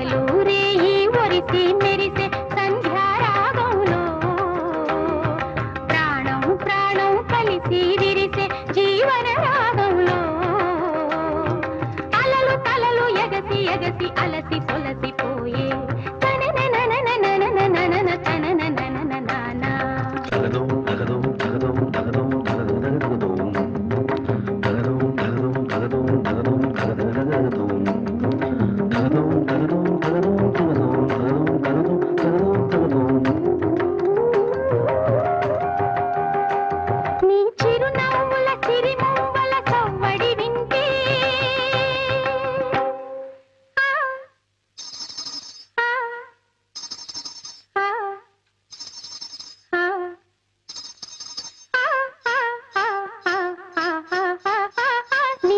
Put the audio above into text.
పగలూరే ఈ ఒరిసి మెరిసే సంధ్యారాగంలో ప్రాణం ప్రాణం కలిసి విరిసే జీవన రాగంలో అలలు తలలు ఎగసి ఎగసి అలసి తొలసి పోయే